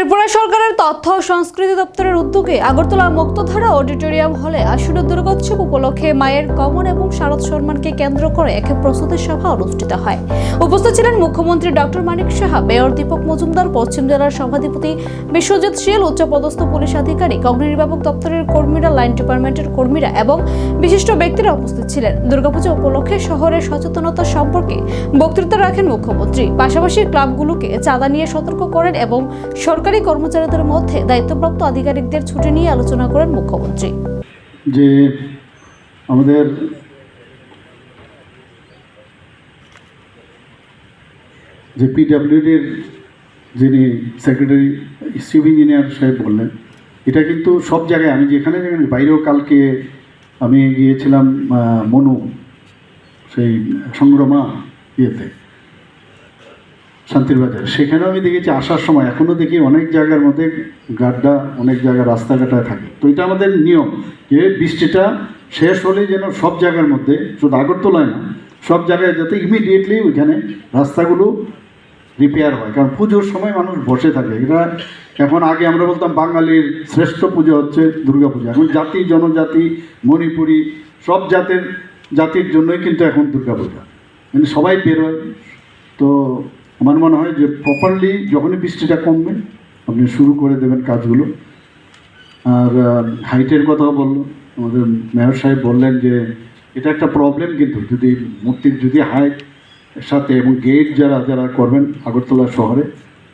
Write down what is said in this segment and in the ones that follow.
ত্রিপুরা সরকারের তথ্য ও সংস্কৃতি দপ্তরের উদ্যোগে আগরতলা মুক্তধারা অডিটোরিয়াম হলে আশুর দুর্গোৎসব উপলক্ষে মায়ের গমন এবং শারদ সম্মানকে কেন্দ্র করে এক প্রস্তুতি সভা অনুষ্ঠিত হয়। উপস্থিত ছিলেন মুখ্যমন্ত্রী ডক্টর মানিক সাহা, মেয়র দীপক মজুমদার, পশ্চিম জেলার সভাধিপতি বিশ্বজিৎ শীল, উচ্চপদস্থ পুলিশ আধিকারিক, অগ্নিনির্বাপক দপ্তরের কর্মীরা, লাইন ডিপার্টমেন্টের কর্মীরা এবং বিশিষ্ট ব্যক্তিরা উপস্থিত ছিলেন। দুর্গাপূজা উপলক্ষে শহরের সচেতনতা সম্পর্কে বক্তৃতা রাখেন মুখ্যমন্ত্রী। পাশাপাশি ক্লাবগুলোকে চাঁদা নিয়ে সতর্ক করেন এবং সরকারি কর্মচারীদের মধ্যে দায়িত্বপ্রাপ্ত আধিকারিকদের ছুটি নিয়ে আলোচনা করেন মুখ্যমন্ত্রী। যে আমাদের যে পিডাব্লিউডির যিনি সেক্রেটারি চিফ ইঞ্জিনিয়ার সাহেব বললেন, এটা কিন্তু সব জায়গায়, আমি যেখানে যেখানে, বাইরেও কালকে আমি গিয়েছিলাম মনু, সেই সংগ্রমা ইয়েতে। শান্তির বাজার সেখানেও আমি দেখেছি আসার সময় এখনও দেখি অনেক জায়গার মধ্যে গাড্ডা, অনেক জায়গায় রাস্তাঘাটায় থাকে। তো এটা আমাদের নিয়ম যে বৃষ্টিটা শেষ হলেই যেন সব জায়গার মধ্যে, শুধু আগরতলায় না, সব জায়গায় যাতে ইমিডিয়েটলি ওইখানে রাস্তাগুলো রিপেয়ার হয়। কারণ পুজোর সময় মানুষ বসে থাকে। এটা এখন আগে আমরা বলতাম বাঙালির শ্রেষ্ঠ পুজো হচ্ছে দুর্গাপূজা এখন জাতি, জনজাতি, মণিপুরি, সব জাতের, জাতির জন্যই কিন্তু এখন দুর্গাপূজা মানে সবাই বেরোয়। তো আমার মনে হয় যে প্রপারলি যখনই বৃষ্টিটা কমবে, আপনি শুরু করে দেবেন কাজগুলো। আর হাইটের কথাও বলল। আমাদের মেয়র সাহেব বললেন যে, এটা একটা প্রবলেম কিন্তু, যদি মূর্তির যদি হাইট সাথে এবং গেট যারা যারা করবেন আগরতলা শহরে,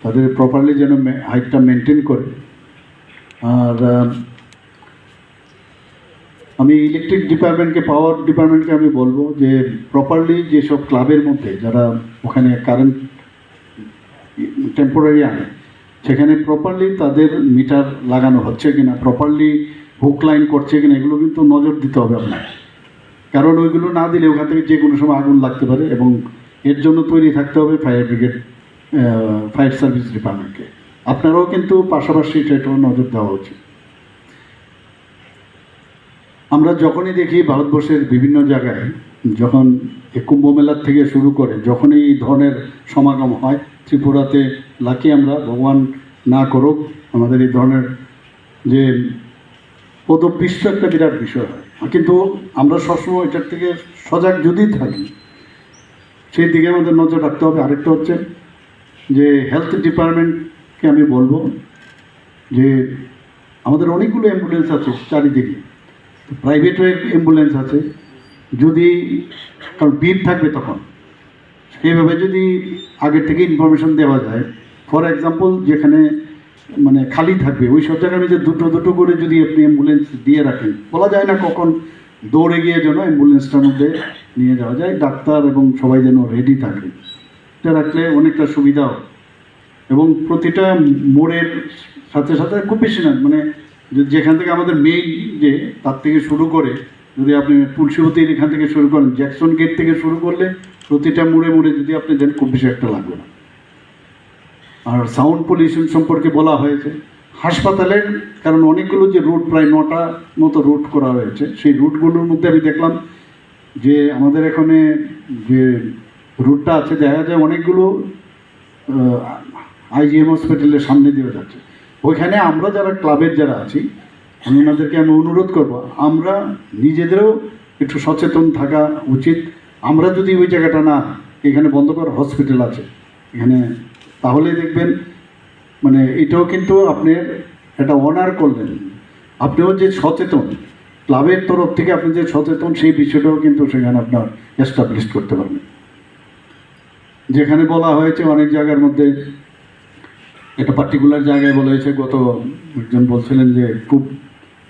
তাদের প্রপারলি যেন হাইটটা মেনটেন করে। আর আমি ইলেকট্রিক ডিপার্টমেন্টকে পাওয়ার ডিপার্টমেন্টকে আমি বলব যে প্রপারলি যেসব ক্লাবের মধ্যে যারা ওখানে কারেন্ট টেম্পোরারি সেখানে প্রপারলি তাদের মিটার লাগানো হচ্ছে কিনা প্রপারলি হুক লাইন করছে কিনা, এগুলো কিন্তু নজর দিতে হবে আপনার। কারণ ওইগুলো না দিলে ওখান থেকে যে কোনো সময় আগুন লাগতে পারে এবং এর জন্য তৈরি থাকতে হবে ফায়ার ব্রিগেড ফায়ার সার্ভিস ডিপার্টমেন্টকে আপনারাও কিন্তু পাশাপাশি সেটাও নজর দেওয়া উচিত। আমরা যখনই দেখি ভারতবর্ষের বিভিন্ন জায়গায়, যখন কুম্ভ মেলার থেকে শুরু করে যখনই এই ধরনের সমাগম হয় ত্রিপুরাতে লাকি আমরা, ভগবান না করুক, আমাদের এই ধরনের যে পদপিষ্ট একটা বিরাট বিষয় হয়। কিন্তু আমরা সবসময় এটার থেকে সজাগ যদি থাকি, সেই দিকে আমাদের নজর রাখতে হবে। আরেকটা হচ্ছে যে হেলথ ডিপার্টমেন্টকে আমি বলব যে আমাদের অনেকগুলো অ্যাম্বুলেন্স আছে চারিদিকে। প্রাইভেট অ্যাম্বুলেন্স আছে। যদি কারণ ভিড় থাকবে তখন। সেইভাবে যদি আগের থেকে ইনফরমেশন দেওয়া যায় ফর এক্সাম্পল যেখানে মানে খালি থাকবে, ওই সব জায়গায় যে দুটো দুটো করে যদি আপনি অ্যাম্বুলেন্স দিয়ে রাখেন, বলা যায় না কখন দৌড়ে গিয়ে যেন অ্যাম্বুলেন্সটার মধ্যে নিয়ে যাওয়া যায়, ডাক্তার এবং সবাই যেন রেডি থাকে। এটা রাখলে অনেকটা সুবিধাও। এবং প্রতিটা মোড়ের সাথে সাথে খুব বেশি না মানে যেখান থেকে আমাদের মেইন যে, তার থেকে শুরু করে যদি আপনি তুলসীবতীর এখান থেকে শুরু করেন, জ্যাকসন গেট থেকে শুরু করলে প্রতিটা মোড়ে মোড়ে যদি আপনি দেন, খুব বেশি একটা লাগবে না। আর সাউন্ড পলিউশন সম্পর্কে বলা হয়েছে, হাসপাতালের কারণ অনেকগুলো যে রুট প্রায় নটা মতো রুট করা হয়েছে, সেই রুটগুলোর মধ্যে আমি দেখলাম যে আমাদের এখানে যে রুটটা আছে, দেখা যায় অনেকগুলো আইজিএম হসপিটালের সামনে দিয়ে যাচ্ছে। ওইখানে আমরা যারা ক্লাবের যারা আছি আমি ওনাদেরকে আমি অনুরোধ করব, আমরা নিজেদেরও একটু সচেতন থাকা উচিত। আমরা যদি ওই জায়গাটা না, এখানে বন্ধ করা হসপিটাল আছে, এখানে, তাহলে দেখবেন মানে এটাও কিন্তু আপনি একটা অনার করলেন। আপনিও যে সচেতন, ক্লাবের তরফ থেকে আপনি যে সচেতন, সেই বিষয়টাও কিন্তু সেখানে আপনার এস্টাবলিশ করতে পারবেন। যেখানে বলা হয়েছে অনেক জায়গার মধ্যে, একটা পার্টিকুলার জায়গায় বলা হয়েছে, গত একজন বলছিলেন যে খুব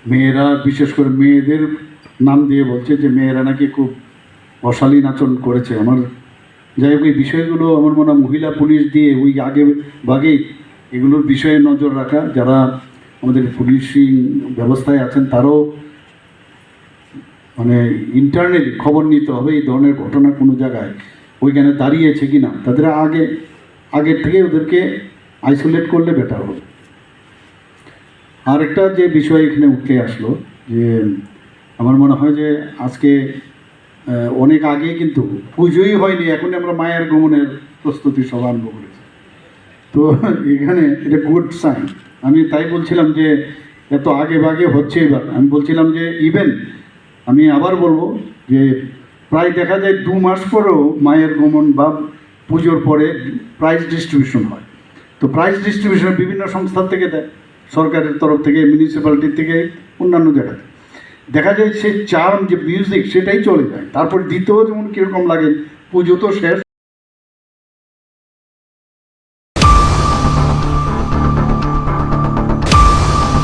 মেয়েরা, বিশেষ করে মেয়েদের নাম দিয়ে বলছে যে মেয়েরা নাকি খুব অশালীন আচরণ করেছে। আমার যাই হোক, এই বিষয়গুলো আমার মনে হয় মহিলা পুলিশ দিয়ে ওই আগে ভাগেই এগুলোর বিষয়ে নজর রাখা। যারা আমাদের পুলিশিং ব্যবস্থায় আছেন, তারাও মানে ইন্টারনেট খবর নিতে হবে এই ধরনের ঘটনা কোনো জায়গায়। ওইখানে দাঁড়িয়েছে কি না তাদের আগে, আগের থেকে ওদেরকে আইসোলেট করলে বেটার হবে। আরেকটা যে বিষয় এখানে উঠে আসলো, যে আমার মনে হয় যে আজকে অনেক আগে কিন্তু পুজোই হয়নি এখন আমরা মায়ের গমনের প্রস্তুতি সব আরম্ভ করেছি। তো এখানে এটা গুড সাইন আমি তাই বলছিলাম যে এত আগে বাগে হচ্ছে এবার। আমি বলছিলাম যে ইভেন আমি আবার বলব যে প্রায় দেখা যায় দু মাস পরেও মায়ের গমন বা পুজোর পরে প্রাইজ ডিস্ট্রিবিউশন হয়। তো প্রাইজ ডিস্ট্রিবিউশন বিভিন্ন সংস্থার থেকে দেয়। সরকারের তরফ থেকে মিউনিসিপ্যালিটির থেকে, অন্যান্য জায়গাতে। দেখা যায় সে চার্ম যে মিউজিক সেটাই চলে যায়। তারপর দ্বিতীয় যেমন কীরকম লাগে, পুজো তো শেষ।